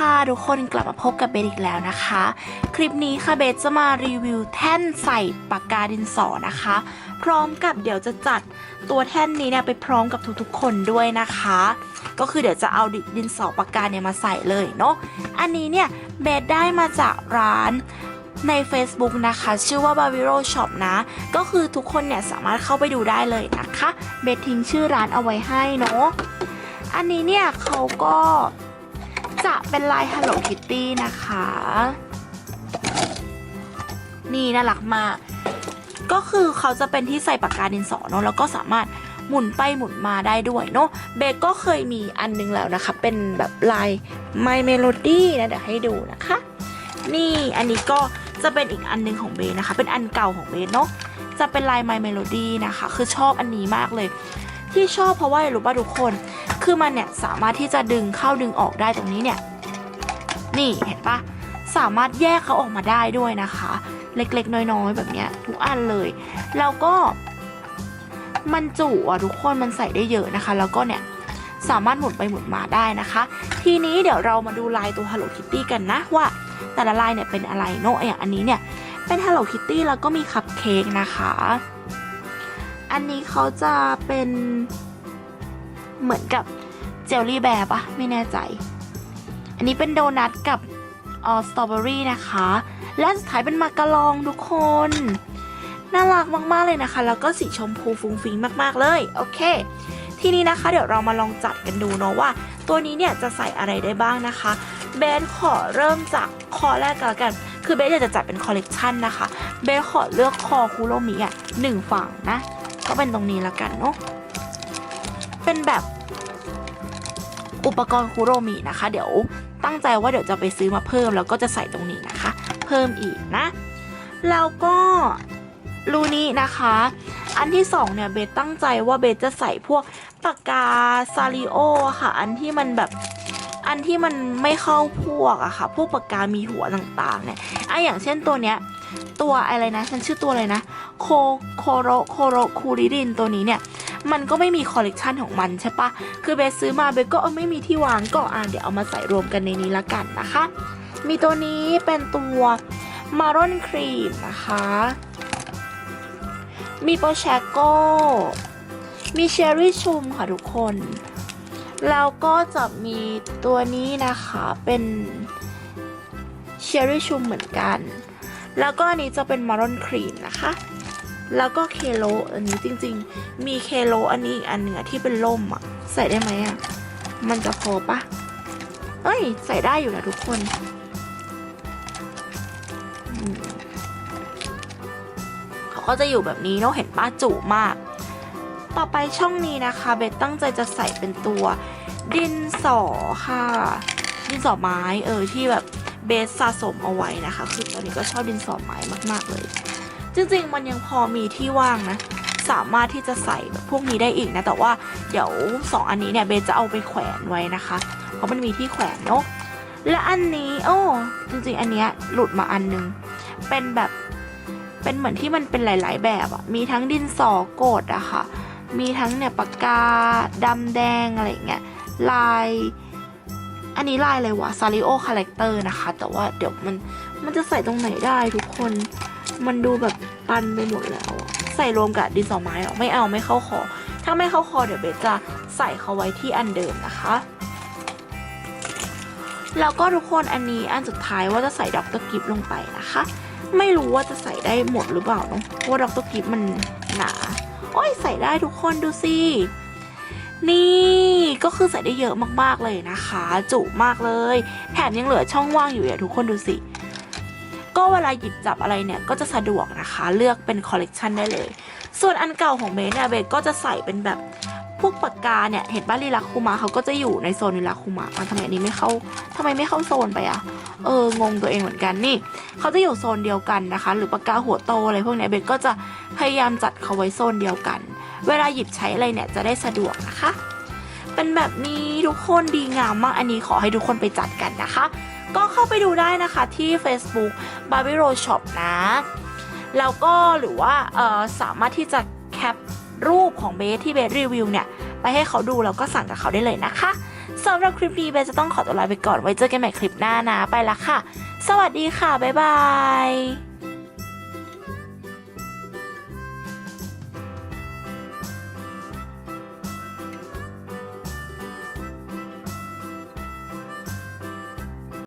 ค่ะทุกคนกลับมาพบกับเบสอีกแล้วนะคะ คลิปนี้ค่ะเบสจะมารีวิวแท่นใส่ปากกาดินสอนะคะ พร้อมกับเดี๋ยวจะจัดตัวแท่นนี้เนี่ยไปพร้อมกับทุกๆคนด้วยนะคะ ก็คือเดี๋ยวจะเอาดินสอปากกาเนี่ยมาใส่เลยเนาะอันนี้เนี่ยเบสได้มาจากร้านใน Facebook นะคะ ชื่อว่า b a v i r o Shop นะ ก็คือทุกคนเนี่ยสามารถเข้าไปดูได้เลยนะคะ เบสทิ้งชื่อร้านเอาไว้ให้เนาะอันนี้เนี่ยเขาก็ จะเป็นลาย Hello Kitty นะคะ นี่น่ารักมาก ก็คือเขาจะเป็นที่ใส่ปากกาดินสอเนาะแล้วก็สามารถหมุนไปหมุนมาได้ด้วยเนาะเบกก็เคยมีอันนึงแล้วนะคะ เป็นแบบลาย My Melody นะเดี๋ยวให้ดูนะคะ นี่อันนี้ก็จะเป็นอีกอันนึงของเบนะคะ เป็นอันเก่าของเบเนาะจะเป็นลาย My Melody นะคะ คือชอบอันนี้มากเลย ที่ชอบเพราะว่าอะไรรู้ป่ะทุกคน คือมันเนี่ยสามารถที่จะดึงเข้าดึงออกได้ตรงนี้เนี่ย นี่เห็นปะสามารถแยกเขาออกมาได้ด้วยนะคะ เล็กๆ น้อยๆ แบบเนี้ยทุกอันเลย แล้วก็มันจุอะทุกคนมันใส่ได้เยอะนะคะ แล้วก็เนี่ยสามารถหมุนไปหมุนมาได้นะคะ ทีนี้เดี๋ยวเรามาดูลายตัว Hello Kitty กันนะว่าแต่ละลายเนี่ยเป็นอะไรเนาะอย่างอันนี้เนี่ยเป็น Hello Kitty แล้วก็มีคัพเค้กนะคะ อันนี้เขาจะเป็น เหมือนกับเจลลี่แบร์ปะไม่แน่ใจ อันนี้เป็นโดนัทกับออสตรอเบอรี่นะคะ และสุดท้ายเป็นมากะลองทุกคน น่ารักมากๆเลยนะคะ แล้วก็สีชมพูฟุ้งฟิ้งมากๆเลย โอเค ทีนี้นะคะ เดี๋ยวเรามาลองจัดกันดูเนาะว่า ตัวนี้เนี่ยจะใส่อะไรได้บ้างนะคะเบสขอเริ่มจากคอแรกกันละกัน คือเบสอยากจะจัดเป็นคอลเลกชันนะคะ เบสขอเลือกคอคุโรมิอะหนึ่งฝั่งนะ ก็เป็นตรงนี้และกันเนาะ เป็นแบบอุปกรณ์คุโรมินะคะ เดี๋ยวตั้งใจว่าเดี๋ยวจะไปซื้อมาเพิ่มแล้วก็จะใส่ตรงนี้นะคะ เพิ่มอีกนะแล้วก็รูนี้นะคะ อันที่สองเนี่ยเบสตั้งใจว่าเบสจะใส่พวกปากกาซาริโอค่ะ อันที่มันแบบอันที่มันไม่เข้าพวกอะค่ะ พวกปากกามีหัวต่างๆเนี่ยอะอย่างเช่นตัวเนี้ย ตัวอะไรนะ มันชื่อตัวอะไรนะ โคโคโรโคโรคูริดินตัวนี้เนี่ย มันก็ไม่มีคอลเลกชันของมันใช่ปะคือเบสซื้อมาเบสก็ไม่มีที่วางก็อ่าเดี๋ยวเอามาใส่รวมกันในนี้ละกันนะคะ มีตัวนี้เป็นตัวมารอนครีมนะคะ มีโปแชโก้มีเชอร์รี่ชุมค่ะทุกคน แล้วก็จะมีตัวนี้นะคะเป็นเชอร์รี่ชุมเหมือนกัน แล้วก็อันนี้จะเป็นมารอนครีมนะคะ แล้วก็เคโลอันนี้จริงๆ มีเคโลอันนี้อีกอันหนึ่งอที่เป็นล่มอะใส่ได้ไหมอะมันจะพอปะเอ้ย ใส่ได้อยู่นะทุกคนเขาก็จะอยู่แบบนี้เนาะเห็นป้าจุมาก ต่อไปช่องนี้นะคะเบสตั้งใจจะใส่เป็นตัว ดินสอค่ะ ดินสอไม้เออที่แบบ เบสสะสมเอาไว้นะคะ คือตอนนี้ก็ชอบดินสอไม้มาก ๆ เลย จริง ๆ มันยังพอมีที่ว่างนะ สามารถที่จะใส่พวกนี้ได้อีกนะ แต่ว่าเดี๋ยว 2 อันนี้เนี่ยเบสจะเอาไปแขวนไว้นะคะ เพราะมันมีที่แขวนเนาะ และอันนี้โอ้จริง ๆ อันเนี้ยหลุดมาอันนึง เป็นแบบเป็นเหมือนที่มันเป็นหลาย ๆ แบบอะมีทั้งดินสอโกดอะค่ะ มีทั้งเนี่ยปากกาดำแดงอะไรเงี้ยลาย อันนี้ลายอะไรวะซาริโอคาแรคเตอร์นะคะ แต่ว่าเดี๋ยวมันมันจะใส่ตรงไหนได้ทุกคน มันดูแบบตันไปหมดแล้ว ใส่รวมกับดินสอไม้หรอไม่เอาไม่เข้าคอ ถ้าไม่เข้าคอเดี๋ยวเบสจะใส่เขาไว้ที่อันเดิมนะคะแล้วก็ทุกคนอันนี้อันสุดท้ายว่าจะใส่ด็อกเตอร์กิฟลงไปนะคะ ไม่รู้ว่าจะใส่ได้หมดหรือเปล่าเนาะเพราะว่าด็อกเตอร์กิฟมันหนา โอ้ยใส่ได้ทุกคนดูสิ นี่ก็คือใส่ได้เยอะมากๆเลยนะคะ จุมากเลย แถมยังเหลือช่องว่างอยู่อะทุกคนดูสิ ก็เวลาหยิบจับอะไรเนี่ยก็จะสะดวกนะคะ เลือกเป็นคอลเลกชันได้เลย ส่วนอันเก่าของเบสเนี่ยเบสก็จะใส่เป็นแบบพวกปากกาเนี่ย เห็นป้าลีลาคูมาเขาก็จะอยู่ในโซนลีลาคูมาทำไมอันนี้ไม่เข้าทำไมไม่เข้าโซนไปอะ เอองงตัวเองเหมือนกันนี่ เขาจะอยู่โซนเดียวกันนะคะ หรือปากกาหัวโตอะไรพวกเนี้ยเบสก็จะพยายามจัดเขาไว้โซนเดียวกัน เวลาหยิบใช้อะไรเนี่ยจะได้สะดวกนะคะ เป็นแบบนี้ทุกคนดีงามมากอันนี้ขอให้ทุกคนไปจัดกันนะคะ ก็เข้าไปดูได้นะคะที่ Facebook b a r b i r o Shop นะ แล้วก็หรือว่าสามารถที่จะแคปรูปของเบสที่เบสรีวิวเนี่ยไปให้เขาดูแล้วก็สั่งกับเขาได้เลยนะคะสำหรับคลิปนี้เบสจะต้องขอตัวลาไปก่อนไว้เจอกันใหม่คลิปหน้านะไปละค่ะ สวัสดีค่ะ บ๊ายบาย